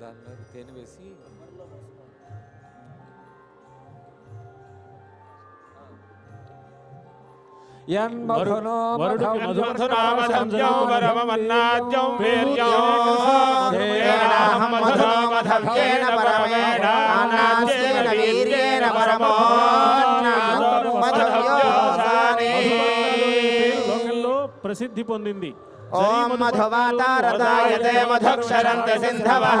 దానిలో తేనె వేసి యన్మధునో వరుడికి మధు- ప్రసిద్ధి పొందింది. ఓం మధువాతారదాయతే మధుక్షరంత సింధవః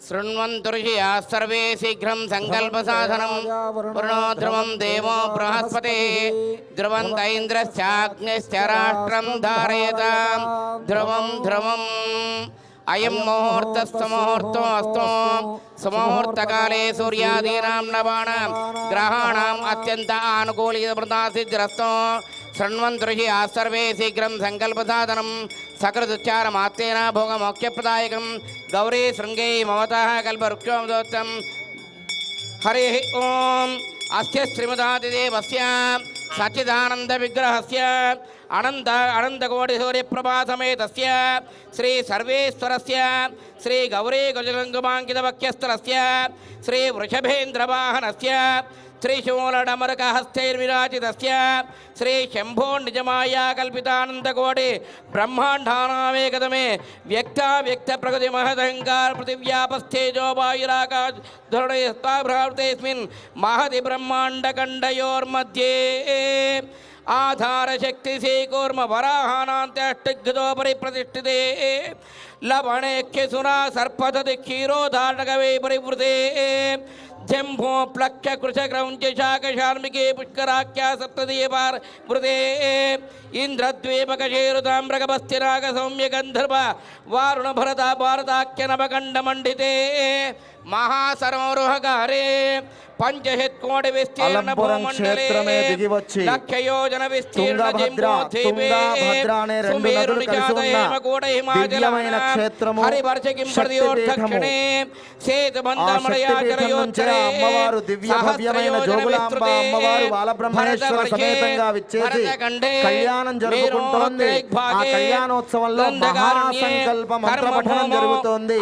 శృణ్వంతురు సర్వే శీఘ్రం సంకల్ప సాధనం పునోధ్రువం దేవో బృహస్పతి ధ్రువం దైంద్రశ్చాగ్నిశ్చ రాష్ట్రం ధారయత ధ్రువం ధ్రువం అయం ముహూర్త సుముహూర్తో అస్తో సుముహూర్తకాలే సూర్యాదీనాం నవాణాం గ్రహాణం అత్యంత ఆనుకూలిత మృతాసిద్రస్తో శృణ్వంతురు ఆ సర్వే శీఘ్రం సంకల్పసాధనం సకృదుచ్చారమాత్తేన భోగమోక్ష్యప్రదాయకం గౌరీ శృంగై మమత కల్పవృక్షోదోత్తం హరి ఓం అస్య శ్రీమదాదిదేవస్య సచిదానంద విగ్రహస్ అనంత అనంతకోటి సూర్యప్రభాసమేతస్య శ్రీ సర్వేశ్వరస్య శ్రీ గౌరీ గజలంగుమాంకితవక్యస్థలస్య శ్రీ వృషభేంద్రవాహనస్య శ్రీశూలడమరకహస్తైర్విరాజితస్య శ్రీ శంభో నిజమాయా కల్పితానందకోటి బ్రహ్మాండానామేకదమే వ్యక్తావ్యక్త ప్రకృతి మహదహంకార పృథివ్యాపస్థేజోపాయురాకాశుడైస్తాభ్రావృతేస్మిన్ మహతి బ్రహ్మాండఖండయోర్మధ్యే ఆధారశక్తి సేకూర్మ लवणे एक्खे सुना सर्पद दिखीरो धारण कवे परिपुरते। जिम्भो प्लख्य कृश क्रौंच शाख शार्मिके पुष्कराख्या सप्तार मृदे इंद्रद्वीपक शेरताम्रगभस्थिराग सौम्य गंधर्व वारुण भरता भारताख्य नभखंड मंडिते। महासरोह हरे पंचहित्कोटि विस्तीर्ण भूमंडले। लक्ष योजन विस्तीर्ण जिम्भो थीपे। सुमेरु निजात हेमकूट हिमाचल క్షేత్రము, నుంచి ఆ అమ్మవారు దివ్య భవ్యమైన జోగులాంబ అమ్మవారు బాలబ్రహ్మేశ్వర సమేతంగా విచ్చేసి కళ్యాణం జరుపుకుంటోంది. ఆ కళ్యాణోత్సవంలో మహాసంకల్ప మంత్ర పఠనం జరుగుతోంది.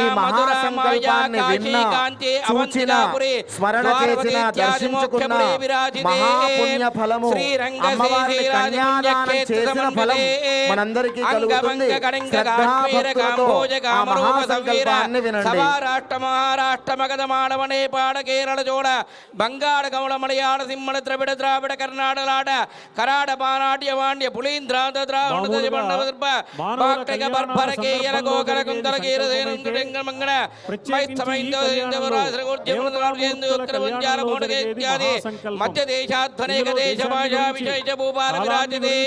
ఈ మహాసంకల్పాన్ని విన్న చూచిన స్మరణ చేసిన దర్శించుకున్న మహాపుణ్య ఫలము అమ్మవారిని కన్యాదానం చేసిన ఫలం మనందరికీ కలుగుతుంది. శ్రద్ధాభక్తులతో ఆ మహాసంకల్పాన్ని వినండి సభారాష్ట్ర మహారాష్ట్ర మగధ మానవ నేపాడ కేరళ జోడ బంగాళ గౌళ మలయాళ సిమ్మడ ద్రవిడ ద్రావిడ కర్ణాటలాడ కరాడ పానాట్య వాణ్య పులీంద్రాంత మానవుల కళ్యాణ కేయల గోకర కుంతల కీర సందర్భంగా మంగళ ప్రత్యేకించి ఈ కళ్యాణ ఇత్యాది మధ్య దేశాధ్వనేక దేశ భాషా విశేష భూపాల విరాజతే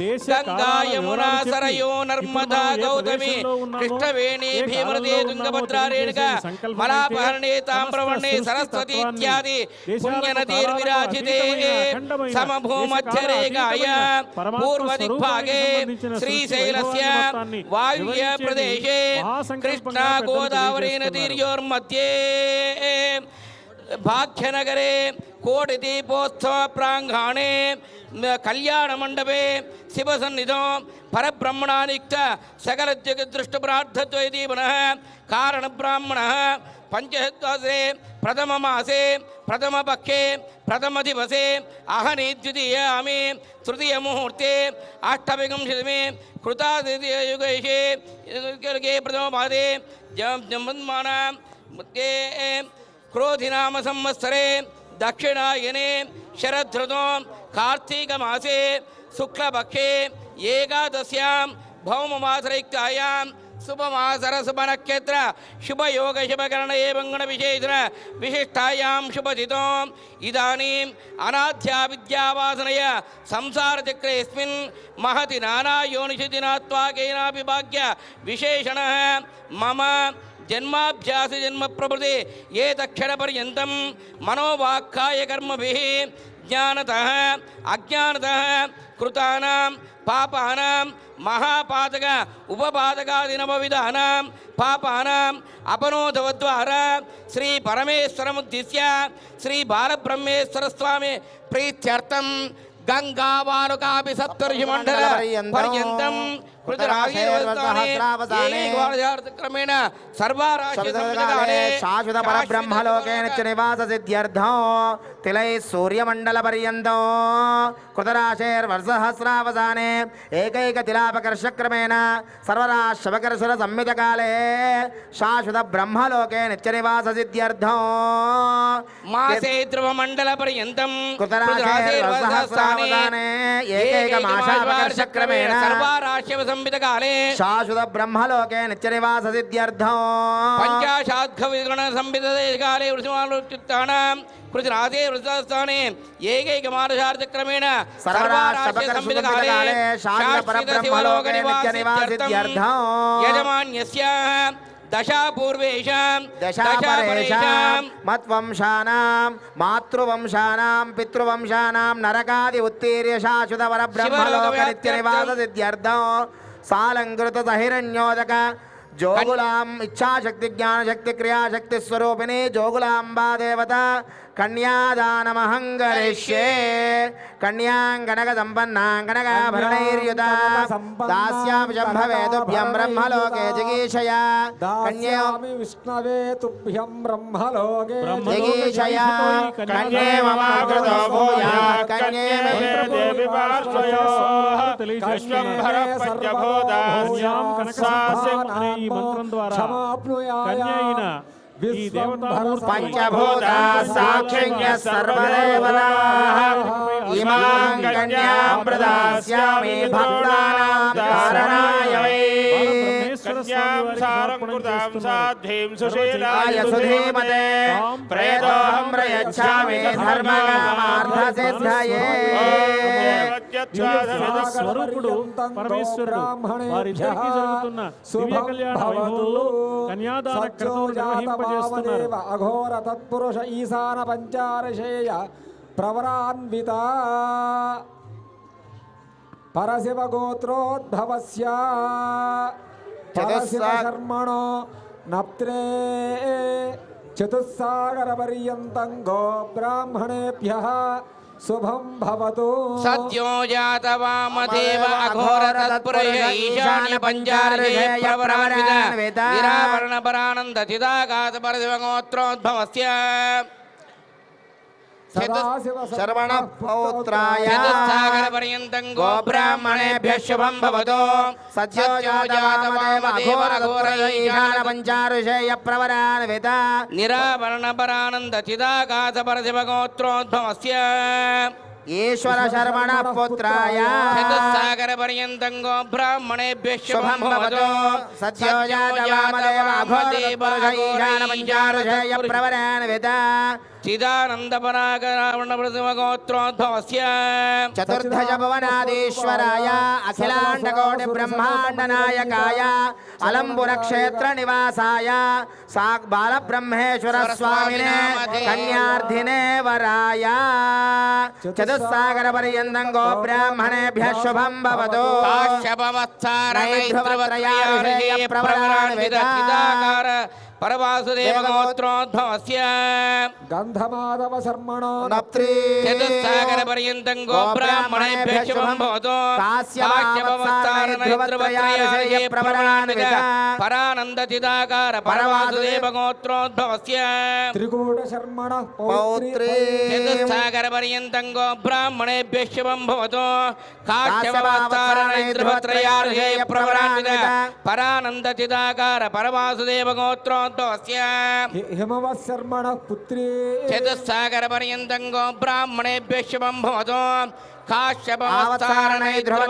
దేశ గంగా కాలాల యమునా వివరాలు చెప్పి సరయో నర్మదా ఇప్పుడు ఉన్నామో, కృష్ణవేణి భీమరదే తుంగభద్రా రేణుక మలాపహరణి తామ్రవర్ణి సరస్వతి ఇత్యాది పుణ్యనదీర్విరాజితే సమభూమధ్యరేఖాయ పూర్వదిగ్భాగే శ్రీశైలస్య వాయువ్య వివరించేది பாக்யநகரே கோடி தீபோத்சவ பிராங்காணே கல்யாண மண்டபே சிவசன்னிதோ பரபிரம்மணானிக்த சகல ஜெகதிருஷ்ட பிரார்த்தத்வை தீபன காரண பிராமண பஞ்சஹத்வாசே பிரதம மாசே பிரதம பக்கே பிரதம திவசே அகனி துதியாமி திருதிய முகூர்த்தே அஷ்டபிகம்சிதமே கிருதா பிரதம மாதே ஜம் ஜம்மன்மான முத்தே క్రోధినామ సంవత్సరే దక్షిణాయనే శరదృతో కార్తీకమాసే శుక్లపక్షే ఏకాదశ్యాం భౌమమాసరైక్తాయాం శుభమాసర శుభ నక్షత్ర శుభయోగ శుభకరణ ఏవంగణ విశేషణ విశిష్టాయాం శుభజితో ఇదానీం అనాధ్యా విద్యావాసనయ సంసారచక్రేస్మిన్ మహతి నానాయోనిషి దినాత్వాకేనాపి భాగ్య విశేషణ మమ జన్మాభ్యాస జన్మ ప్రభృతి ఏ తక్షణ పర్యంతం మనోవాక్కాయ కర్మభి జ్ఞానత అజ్ఞానత కృతానాం పాపానాం మహాపాతక ఉపపాతకాదినవవిధానాం పాపానాం అపనోధవద్వారా శ్రీ పరమేశ్వరముద్దిశ్య శ్రీ బాలబ్రహ్మేశ్వర స్వామి ప్రీత్యర్థం. గంగావానుకాపి సప్తర్షి మండల పర్యంతం క్రమేణ సర్వారాశి శాశ్వత పరబ్రహ్మలోకే నిత్య నివాస సిద్ధ్యర్థం తిలై సూర్యమండల పర్యంతం కృతరాశేర్వర్షసహస్రావసానే ఏకైక తిలాపకర్షక్రమేణ సర్వరాశవకర్షణ సంహిత కాలే శాశ్వత బ్రహ్మలోకే నిత్య నివాస సిద్ధ్యర్థం మాసే ధ్రువ మండల పర్యంతం కృతరాశేర్వర్షసహస్రావసానే ఏకైక మాసాపకర్షక్రమేణ సర్వారాశ్యవ సంహిత కాలే శాశ్వత బ్రహ్మలోకే నిత్య నివాస సిద్ధ్యర్థం పంచాశాద్ఘవిగణ సంహిత కాలే వృషమాలుత్తానాం కృతిరాసే వృషస్థానే ఏకైక మానసార్థక్రమేణ సర్వారాశ్య సంహిత కాలే శాశ్వత శివలోక నివాసిత్యర్థం యజమాన్యస్య దశా పూర్వేషాం దశాపరేషాం మత్వంశానాం మాతృవంశానాం పితృవంశానాం నరకాది ఉత్తీర్య శాశ్వత పరబ్రహ్మలోక నిత్య నివాస సిద్ధ్యర్థం సాలంకృత సహిరణ్యోదక జోగులాం ఇచ్ఛాశక్తి జ్ఞానశక్తి క్రియాశక్తి స్వరూపిణి జోగులాంబా దేవత कन्यादानमहङ्करिष्ये कन्याङ्गनकसम्पन्नाङ्गनकाभरणैर्युता दास्यां शम्भवे तुभ्यं ब्रह्मलोके जिगीषया कन्यामि विष्णवे तुभ्यं ब्रह्मलोके जिगीषया कन्ये ममाकृतो भूया कन्ये देवि पार्श्वयोः దేవి తెలియజేస్తున్నారు ఓం కనకసంపదాం అనే ఈ మంత్రం ద్వారా కన్య అయిన ఈ దేవతామూర్తి పంచభూత సాక్షిణ్య సర్వదేవతాః ఇమాం కన్యాం ప్రదాస్యామి స్వరూపుడు పరమేశ్వరుడు. వారిద్దరికీ జరుగుతున్న దివ్య కళ్యాణ వైభవంలో కన్యాదాన క్రతువు నిర్వహింపజేస్తున్నారు అఘోర తత్పురుష ఈశాన పంచారశేయ ప్రవరాన్విత. పరశివ గోత్రోద్భవస్య పరశివ చతుస్సా- కర్మణో నప్త్రే. చతుస్సాగర పర్యంతం గో బ్రాహ్మణేభ్య. శుభం భవతు సత్యో జాత వామదేవ అఘోర తత్పురయ ఈశాన్య పంచార్య ప్రవరాన్విత నిరావరణ పరానంద చిదాకాశ పరశివగోత్రోద్భవస్య సదాశివ శరవణ పౌత్రాయ చతుస్సాగర పర్యంతం గో బ్రాహ్మణేభ్య శుభం భవతు. సత్యో జాతవామదేవ అఘోర ఈశాన పంచారుషేయ ప్రవరాన్విత. నిరావరణ పరానంద చిదాకాశ పరశివగోత్రోద్భవస్య ఈశ్వర శర్మణ పుత్రాయ చతుస్సాగర పర్యంతం గో బ్రాహ్మణేభ్య శుభం భవతు. సత్యో జాతవామదేవ అఘోర ఈశాన పంచారుషేయ ప్రవరాన్విత. చిదానందపరాగరావణ చతుర్దశ భువనాదీశ్వరాయ అఖిలాండకోటి బ్రహ్మాండ నాయకాయ అలంబుర క్షేత్ర నివాసాయ సాక్ బాలబ్రహ్మేశ్వర స్వామినే కన్యార్థినే పరవాసుదేవగోత్రోద్భవస్య గంధమాధవ శర్మణో నప్త్రీ చతుస్సాగర పర్యంతం గోబ్రాహ్మణేభ్య శుభం భవతు కాశ్యపవత్తారణైత్రవత్రయాయ ప్రవరాన్విత పరానంద చిదాకార పరవాసుదేవ గోత్రోద్భవస్య త్రికూట శర్మణ పౌత్రి చతుస్సాగర పర్యంతం గోబ్రాహ్మణేభ్య శుభం భవతు కాశ్యపవత్తారణైత్రవత్రయాయ ప్రవరాన్విత పరానంద చిదాకార పరవాసుదేవ గోత్రోద్భవస్య హి- హిమవ శర్మణ పుత్రి చతుస్సాగర పర్యంతం గో బ్రాహ్మణేభ్య శుభం భవతు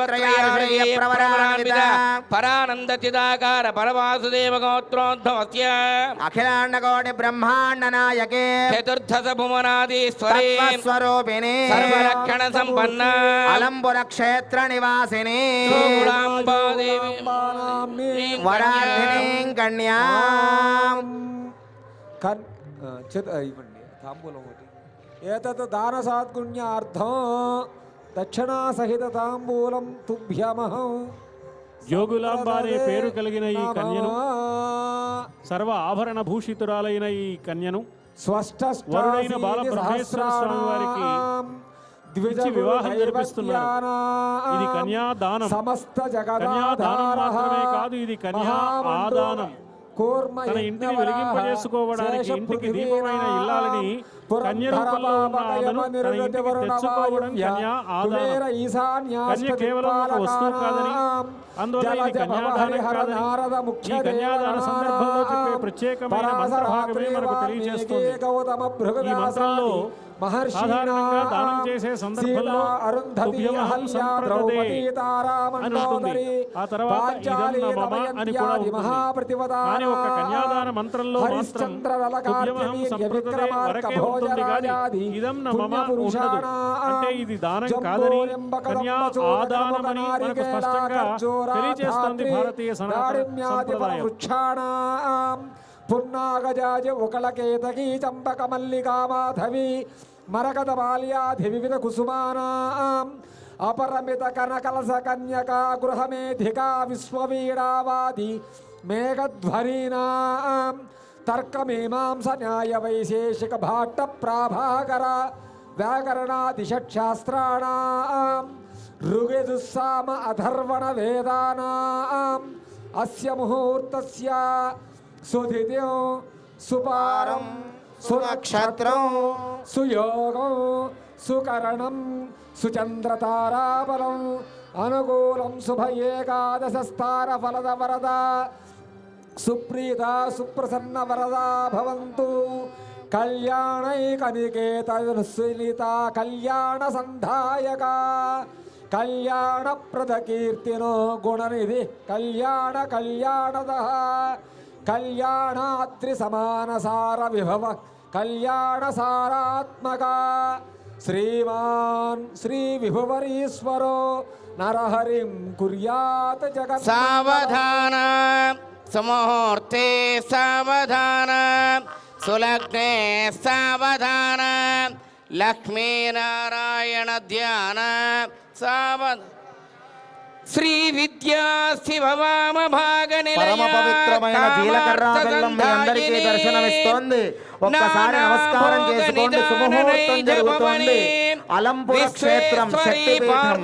కాశ్యపవత్తారణైధ్రువత్రయార్షేయ పరానంద చిదాకార పరవాసుదేవ గోత్రోద్భవస్య అఖిలాండకోటి బ్రహ్మాండ నాయకే చతుర్దశ భువనాదీశ్వరే తత్వస్వరూపిణి సర్వరక్షణ సంపన్న అలంబుర క్షేత్ర నివాసిని వరాధిని కన్యా ఇవ్వండి తాంబూలం ఒకటి ఏతత్ దాన సాద్గుణ్యార్థం దక్షిణా సహిత తాంబూలం తుభ్యమహం. జోగులాంబ అనే పేరు కలిగిన ఈ కన్యను. సర్వ ఆభరణ భూషితురాలైన ఈ కన్యను. వరుడైన బాల బ్రహ్మేశ్వర స్వామి వారికి ఇచ్చి వివాహం జరిపిస్తున్నారు. ఇది కన్యాదానం. సమస్త కన్యాదానం మాత్రమే కాదు, ఇది కన్యా ఆదానం. తన ఇంటిని వెలిగింపజేసుకోవడానికి ఇంటికి దీపమైన ఇల్లాలని కన్య రూపంలో ఉన్న ఆమెను తన ఇంటికి తెచ్చుకోవడం కన్యా ఆదానం కన్య కేవలం ఒక వస్తువు కాదని అందువల్ల ఇది కన్యాదానం కాదని ఈ కన్యాదాన సందర్భంలో చెప్పే ప్రత్యేకమైన మంత్రభాగమే మనకు తెలియజేస్తుంది. ఈ మంత్రంలో సాధారణంగా దానం చేసే సందర్భంలో తుభ్యమహం సంప్రదదే అని ఉంటుంది. ఆ తర్వాత ఇదం నమమ అని కూడా ఉంటుంది. కానీ ఒక కన్యాదాన మంత్రంలో మాత్రం తుభ్యమహం సంప్రదదే వరకే ఉంటుంది కానీ ఇదం నమమ ఉండదు. అంటే ఇది దానం కాదని కన్యా ఆదానమని మనకు స్పష్టంగా తెలియజేస్తుంది భారతీయ సనాతన సంప్రదాయం. పున్నాగజాజ ఉకళకేతకీ చంపక మల్లికా మరకత బాల్యాధి వివిధ కుసుమానా అపరమిత కనకలస కన్యకా గృహమేధికా విశ్వవీడావాది మేఘధ్వరీనా తర్కమీమాంస న్యాయ వైశేషిక భాట్ట ప్రాభాకర వ్యాకరణాదిషట్శాస్త్రాణాం ఋగదుస్సామ అధర్వణ వేదానాం అస్య ముహూర్తస్య సుధిత్యం సుపారం సునక్షత్రం సుయోగం సుకరణం సుచంద్రతారాబలం అనుకూలం శుభ ఏకాదశస్తార ఫలద వరద సుప్రీత సుప్రసన్న వరదా భవంతు కళ్యాణైకనికేతనుశీలిత కళ్యాణ సంధాయక కళ్యాణప్రద కీర్తినో గుణనిధి కళ్యాణ కళ్యాణద కళ్యాణాద్రి సమానసార విభవ కళ్యాణ సారాత్మక శ్రీమాన్ శ్రీ విభువరీశ్వరో నరహరిం కుర్యాత్ జగత్ సావధాన సుముహూర్తే సావధాన శ్రీ విద్యా శివవామ భాగ పరమ పవిత్రమైన జీలకర్ర బెల్లం మీ అందరికీ దర్శనమిస్తోంది. ఒక్కసారి నమస్కారం చేసుకోండి. శుభముహూర్తం జరుగుతోంది. అలంపుర క్షేత్రం శక్తిపీఠం.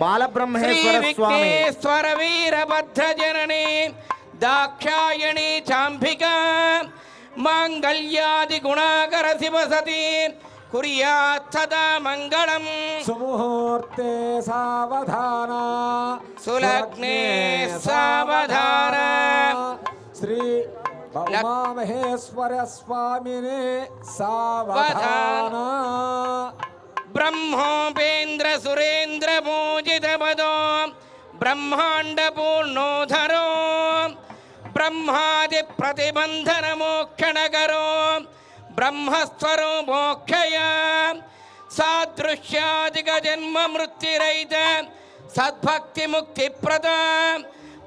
బాలబ్రహ్మేశ్వర స్వామి. వీరభద్ర జనని. దాక్షాయణి చాంబిక. మాంగళ్యాది గుణాకర శివ సతీ కుర్యాత్ సదా మంగళం. సుముహూర్తే సావధాన. సులగ్నే సావధాన. శ్రీ ఉమామహేశ్వర స్వామినే సావధాన. బ్రహ్మోపేంద్ర సురేంద్ర పూజిత పదో. బ్రహ్మాండ పూర్ణోధరో. బ్రహ్మాది ప్రతిబంధన మోక్షణకరో బ్రహ్మస్వరో మోక్షయ సాదృశ్యాదిక జన్మ మృత్యురైత సద్భక్తి ముక్తి ప్రద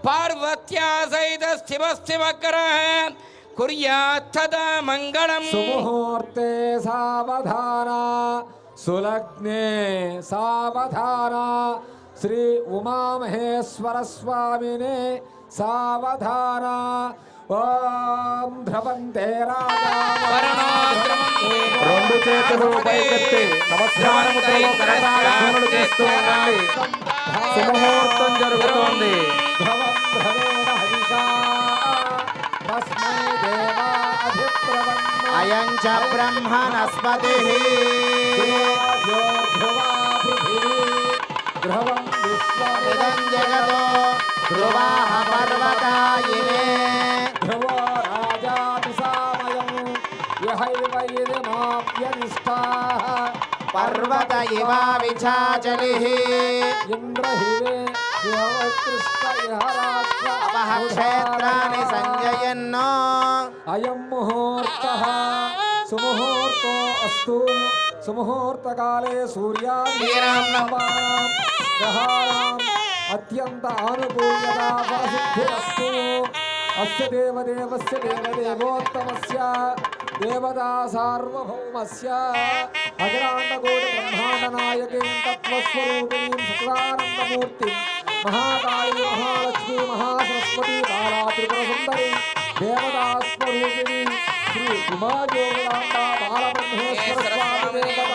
పార్వత్యా సహిత శివ శివగ్రహ కుర్యాత్ మంగళం సుముహూర్తే సావధాన సులగ్నే సావధాన శ్రీ ఉమామహేశ్వర స్వామినే సావధాన ఓం ధ్రువంతే రెండు చేతులు పైకెత్తి నమస్కారముద్రలో కరతాళధ్వనులు చేస్తూ ఉండండి. శుభముహూర్తం జరుగుతోంది. అయం చ బ్రహ్మణస్పతి. ధ్రువం ఇదం జగతో ధ్రువాః పర్వతాయినే. पर्वत इवाविछाचलिः इन्द्रहिवे अपहक्षेत्राणि सञ्जयन् अयं मुहूर्तः सुमुहूर्तो अस्तु। सुमुहूर्तकाले अत्यन्त परसिद्धिरस्तु। अस्य देवदेवस्य देवदेवोत्तमस्य దేవతా సార్వభౌమస్య అఖిలాండకోటి బ్రహ్మాండ నాయకీం తత్వస్వరూపిణీం సదానందమూర్తిం మహాకాళీ మహాలక్ష్మీ మహాసరస్వతి బాలా త్రిపుర సుందరి దేవతాస్వరూపిణి శ్రీ ఉమాయోగులాంబ బాలబ్రహ్మేశ్వర స్వామి దేవత